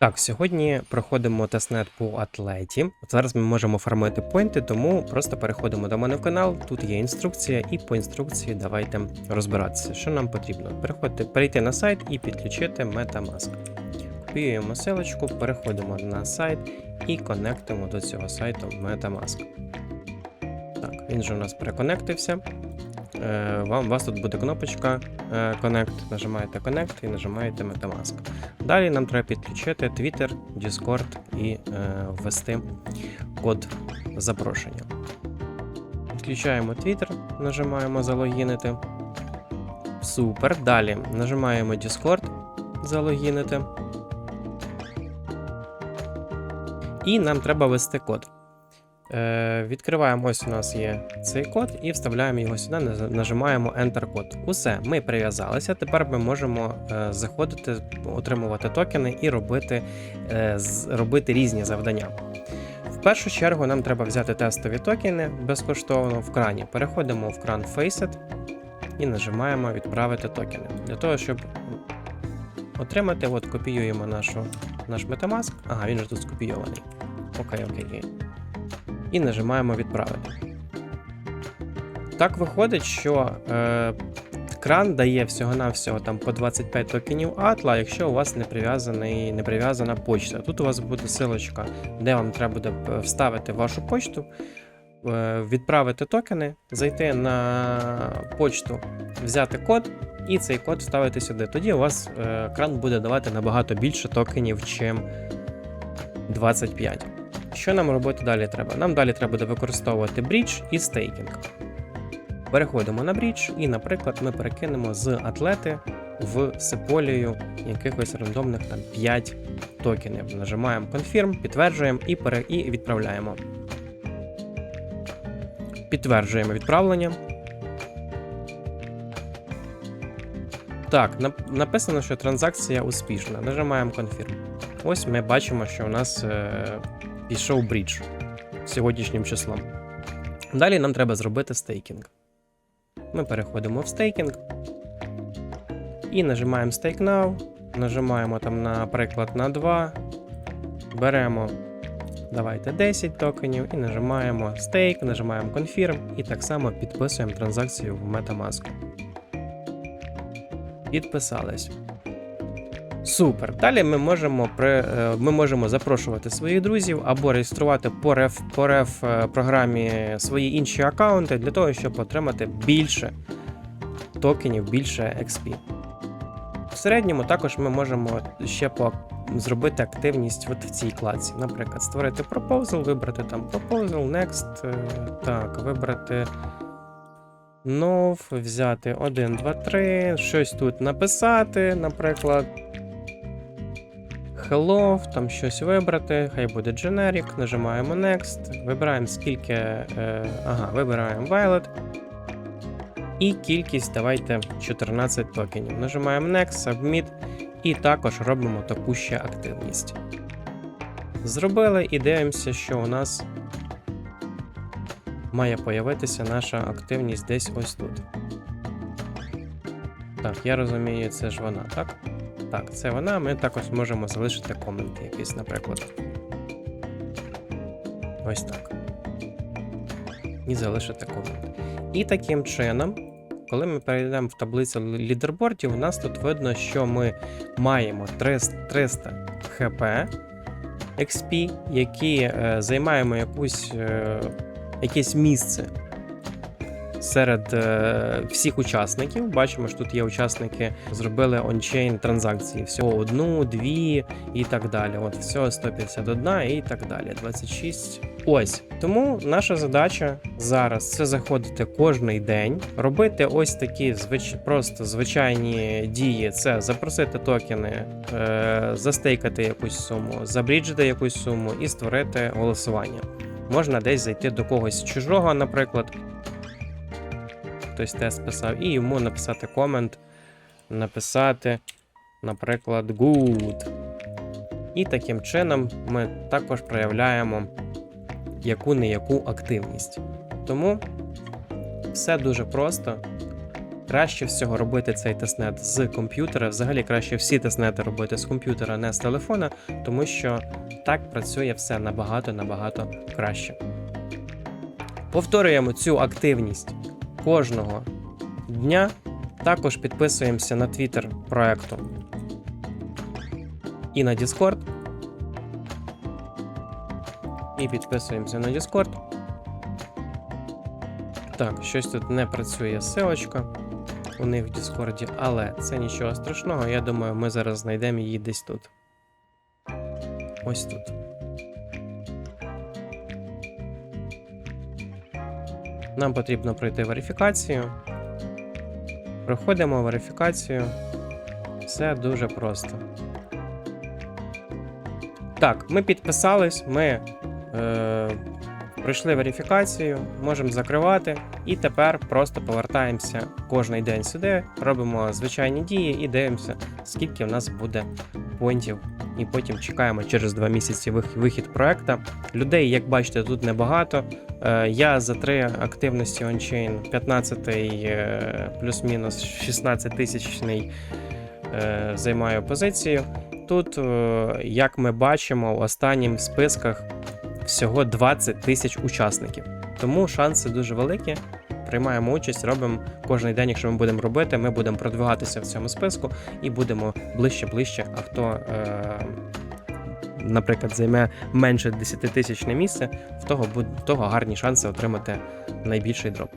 Так, сьогодні проходимо тестнет по атлеті. От зараз ми можемо фармити поінти, тому просто переходимо до мене в канал. Тут є інструкція, і по інструкції давайте розбиратися, що нам потрібно. Переходьте, перейти на сайт і підключити Metamask. Копіюємо силочку, переходимо на сайт і конектимо до цього сайту Metamask. Так, він же у нас переконектився. Е, Вам, у вас тут буде кнопочка е, Connect, нажимаєте Connect і нажимаєте Metamask. Далі нам треба підключити Twitter, Discord і е, ввести код запрошення. Підключаємо Twitter, нажимаємо залогінити. Супер. Далі нажимаємо Discord, залогінити. І нам треба ввести код. Е, відкриваємо, ось у нас є цей код, і вставляємо його сюди, нажимаємо Enter код. Усе, ми прив'язалися. Тепер ми можемо е, заходити, отримувати токени і робити, е, робити різні завдання. В першу чергу нам треба взяти тестові токени безкоштовно в крані. Переходимо в кран Faceit і нажимаємо відправити токени. Для того, щоб отримати, от копіюємо нашу, наш Metamask. Ага, він же тут скопійований. Окей, окей і нажимаємо відправити. Так виходить, що е, кран дає всього-навсього там по 25 токенів атла, якщо у вас не, прив'язаний, не прив'язана почта. Тут у вас буде силочка, де вам треба буде е, вставити вашу почту, е, відправити токени, зайти на почту, взяти код. І цей код вставити сюди. Тоді у вас е, кран буде давати набагато більше токенів, чим 25. Що нам робити далі треба? Нам далі треба буде використовувати брідж і стейкінг. Переходимо на брідж, і, наприклад, ми перекинемо з атлети в сеполію якихось рандомних там 5 токенів. Нажимаємо Confirm, підтверджуємо і, пере... і відправляємо. Підтверджуємо відправлення. Так, нап- написано, що транзакція успішна. Нажимаємо Confirm. Ось ми бачимо, що у нас е, пішов брідж сьогоднішнім числом. Далі нам треба зробити стейкінг. Ми переходимо в стейкінг і нажимаємо Stake Now, нажимаємо там, наприклад, на 2, беремо давайте 10 токенів і нажимаємо Stake, нажимаємо Confirm і так само підписуємо транзакцію в Metamask. Підписались. Супер. Далі ми можемо при, е, ми можемо запрошувати своїх друзів або реєструвати по реф, по реф е, програмі свої інші аккаунти для того, щоб отримати більше токенів, більше XP. В середньому також ми можемо ще по, зробити активність от в цій кладці. Наприклад, створити proposal, вибрати там proposal, next, е, так, вибрати нов, взяти 1, 2, 3, щось тут написати, наприклад. Hello, там щось вибрати, хай буде generic, нажимаємо Next, вибираємо скільки. Е, ага, вибираємо Violet. І кількість давайте 14 токенів. Нажимаємо Next, Submit і також робимо таку ще активність. Зробили і дивимося, що у нас має появитися наша активність десь ось тут. Так, я розумію, це ж вона, так? Так, це вона. Ми також можемо залишити комент якийсь, наприклад. Ось так. І залишити комент. І таким чином, коли ми перейдемо в таблицю лідербордів, у нас тут видно, що ми маємо 300, 300 хп XP, які е, займаємо якусь, е, якесь місце серед е, всіх учасників. Бачимо, що тут є учасники, зробили ончейн транзакції. Всього одну, дві і так далі. От всього 151 і так далі. 26. Ось тому наша задача зараз це заходити кожний день, робити ось такі звич... просто звичайні дії. Це запросити токени, е... застейкати якусь суму, забріджити якусь суму і створити голосування. Можна десь зайти до когось чужого, наприклад, хтось тест писав, і йому написати комент, написати, наприклад, good. І таким чином ми також проявляємо яку-не яку активність. Тому все дуже просто. Краще всього робити цей тестнет з комп'ютера. Взагалі краще всі тестнети робити з комп'ютера, не з телефона, тому що так працює все набагато набагато краще. Повторюємо цю активність кожного дня. Також підписуємося на Twitter проекту і на Discord. І підписуємося на Discord. Так, щось тут не працює силочка у них в Діскорді, але це нічого страшного. Я думаю, ми зараз знайдемо її десь тут. Ось тут. Нам потрібно пройти верифікацію. Проходимо верифікацію. Все дуже просто. Так, ми підписались, ми е, пройшли верифікацію, можемо закривати. І тепер просто повертаємося кожен день сюди, робимо звичайні дії і дивимося, скільки в нас буде поінтів. І потім чекаємо через два місяці вихід проекта. Людей, як бачите, тут небагато. Е, Я за три активності ончейн 15 е, плюс-мінус 16 тисячний е, займаю позицію. Тут, як ми бачимо, в останніх списках всього 20 тисяч учасників. Тому шанси дуже великі. Приймаємо участь, робимо кожен день, якщо ми будемо робити, ми будемо продвигатися в цьому списку і будемо ближче-ближче. А хто, е, наприклад, займе менше 10 тисячне місце, в того, в того гарні шанси отримати найбільший дроп.